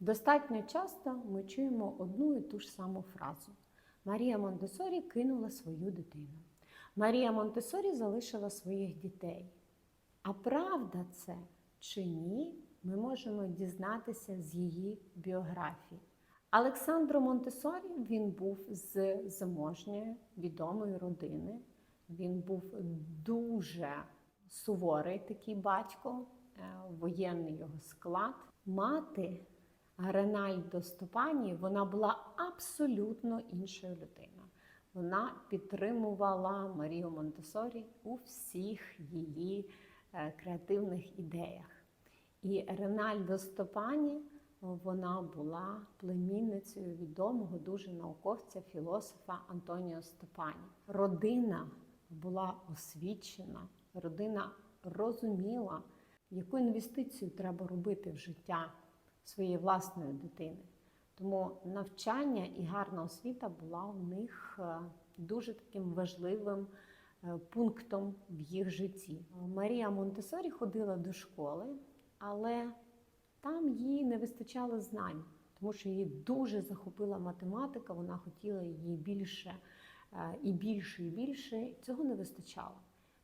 Достатньо часто ми чуємо одну і ту ж саму фразу. Марія Монтесорі кинула свою дитину. Марія Монтесорі залишила своїх дітей. А правда це чи ні, ми можемо дізнатися з її біографії. Олександро Монтесорі він був з заможньої відомої родини. Він був дуже суворий такий батько, е, воєнний його склад. Мати Ренальдо Стопані вона була абсолютно іншою людиною. Вона підтримувала Марію Монтесорі у всіх її е, креативних ідеях. І Ренальдо Стопані вона була племінницею відомого дуже науковця, філософа Антоніо Стопані. Родина була освічена, родина розуміла, яку інвестицію треба робити в життя своєї власної дитини. Тому навчання і гарна освіта була у них е, дуже таким важливим е, пунктом в їх житті. Марія Монтесорі ходила до школи, але там їй не вистачало знань, тому що її дуже захопила математика, вона хотіла її більше е, і більше, і більше. Цього не вистачало.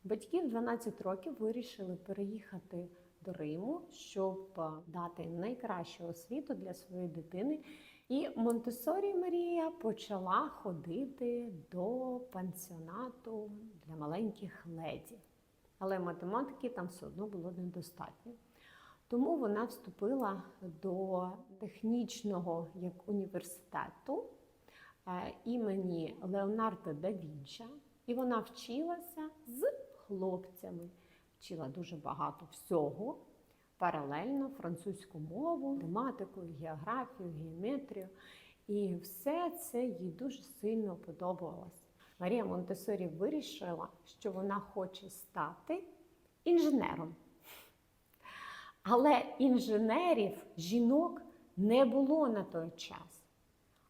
Батьки в 12 років вирішили переїхати до Риму, щоб е, дати найкращу освіту для своєї дитини. І Монтесорі Марія почала ходити до пансіонату для маленьких леді. Але математики там все одно було недостатньо. Тому вона вступила до технічного як університету е, імені Леонардо да Вінча, і вона вчилася з хлопцями, вчила дуже багато всього. Паралельно французьку мову, математику, географію, геометрію. І все це їй дуже сильно подобалось. Марія Монтесорі вирішила, що вона хоче стати інженером. Але інженерів, жінок не було на той час.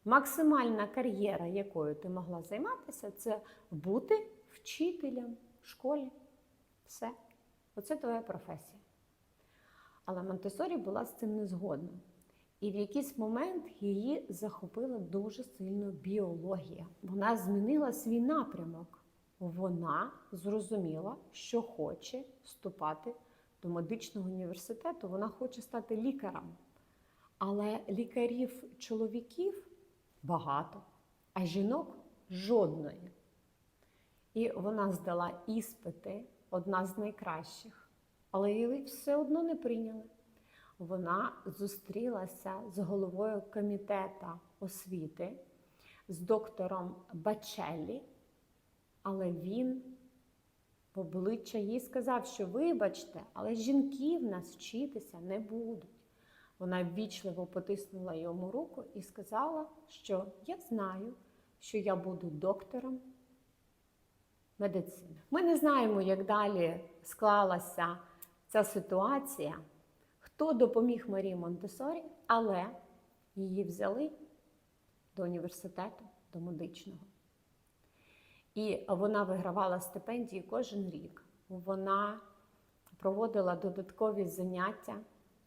Максимальна кар'єра, якою ти могла займатися, це бути вчителем в школі. Все. Оце твоя професія. Але Монтесорі була з цим не згодна. І в якийсь момент її захопила дуже сильно біологія. Вона змінила свій напрямок. Вона зрозуміла, що хоче вступати до медичного університету. Вона хоче стати лікарем. Але лікарів чоловіків багато, а жінок жодної. І вона здала іспити, одна з найкращих, але її все одно не прийняли. Вона зустрілася з головою комітету освіти, з доктором Бачеллі, але він в обличчя їй сказав, що вибачте, але жінки в нас вчитися не будуть. Вона ввічливо потиснула йому руку і сказала, що я знаю, що я буду доктором медицини. Ми не знаємо, як далі склалася ця ситуація, хто допоміг Марії Монтесорі, але її взяли до університету, до медичного. І вона вигравала стипендії кожен рік. Вона проводила додаткові заняття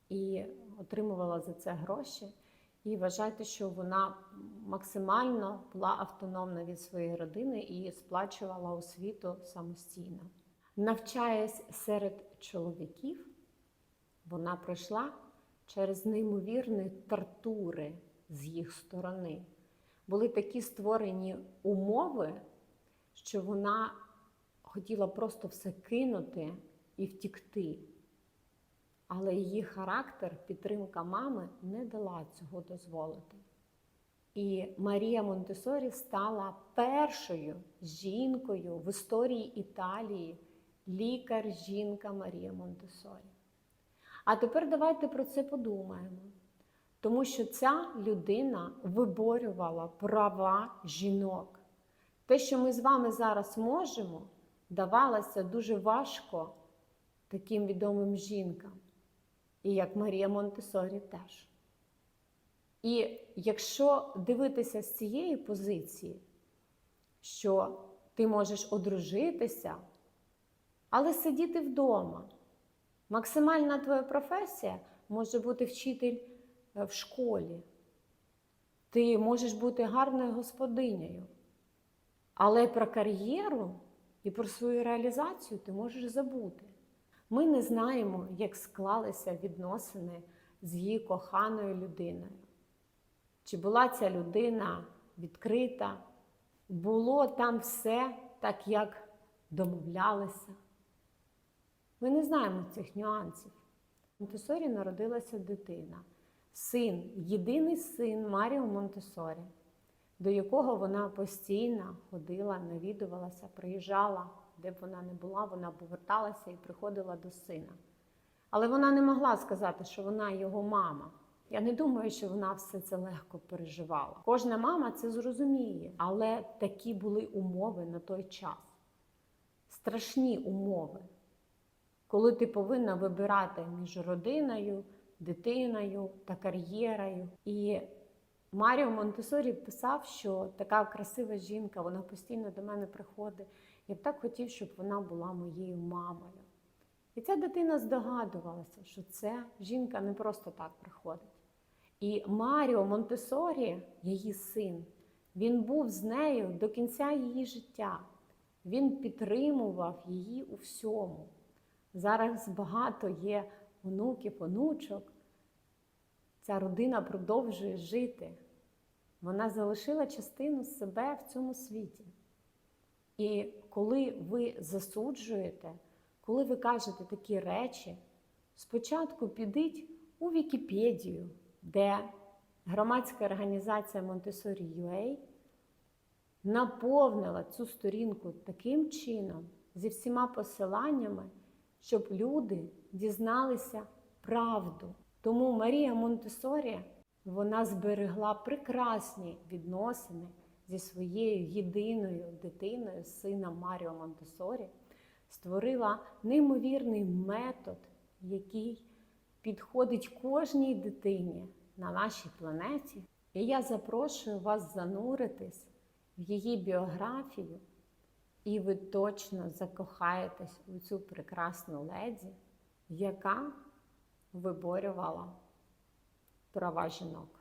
і отримувала за це гроші. І вважайте, що вона максимально була автономна від своєї родини і сплачувала освіту самостійно. Навчаясь серед чоловіків, вона пройшла через неймовірні тортури з їх сторони. Були такі створені умови, що вона хотіла просто все кинути і втікти. Але її характер, підтримка мами не дала цього дозволити. І Марія Монтесорі стала першою жінкою в історії Італії, лікар-жінка Марія Монтесорі. А тепер давайте про це подумаємо. Тому що ця людина виборювала права жінок. Те, що ми з вами зараз можемо, давалося дуже важко таким відомим жінкам. І як Марія Монтесорі теж. І якщо дивитися з цієї позиції, що ти можеш одружитися, але сидіти вдома. Максимальна твоя професія може бути вчитель е, в школі. Ти можеш бути гарною господинею. Але про кар'єру і про свою реалізацію ти можеш забути. Ми не знаємо, як склалися відносини з її коханою людиною. Чи була ця людина відкрита? Було там все так, як домовлялися. Ми не знаємо цих нюансів. В Монтесорі народилася дитина, син, єдиний син Маріо Монтесорі, до якого вона постійно ходила, навідувалася, приїжджала, де б вона не була, вона поверталася і приходила до сина. Але вона не могла сказати, що вона його мама. Я не думаю, що вона все це легко переживала. Кожна мама це зрозуміє, але такі були умови на той час. Страшні умови, коли ти повинна вибирати між родиною, дитиною та кар'єрою. І Маріо Монтесорі писав, що така красива жінка, вона постійно до мене приходить. Я б так хотів, щоб вона була моєю мамою. І ця дитина здогадувалася, що це жінка не просто так приходить. І Маріо Монтесорі, її син, він був з нею до кінця її життя. Він підтримував її у всьому. Зараз багато є онуків, онучок. Ця родина продовжує жити. Вона залишила частину себе в цьому світі. І коли ви засуджуєте, коли ви кажете такі речі, спочатку підіть у Вікіпедію, де громадська організація Montessori UA наповнила цю сторінку таким чином, зі всіма посиланнями, щоб люди дізналися правду. Тому Марія Монтесорі вона зберегла прекрасні відносини зі своєю єдиною дитиною, сином Маріо Монтесорі, створила неймовірний метод, який підходить кожній дитині на нашій планеті. І я запрошую вас зануритись в її біографію, і ви точно закохаєтесь у цю прекрасну леді, яка виборювала права жінок.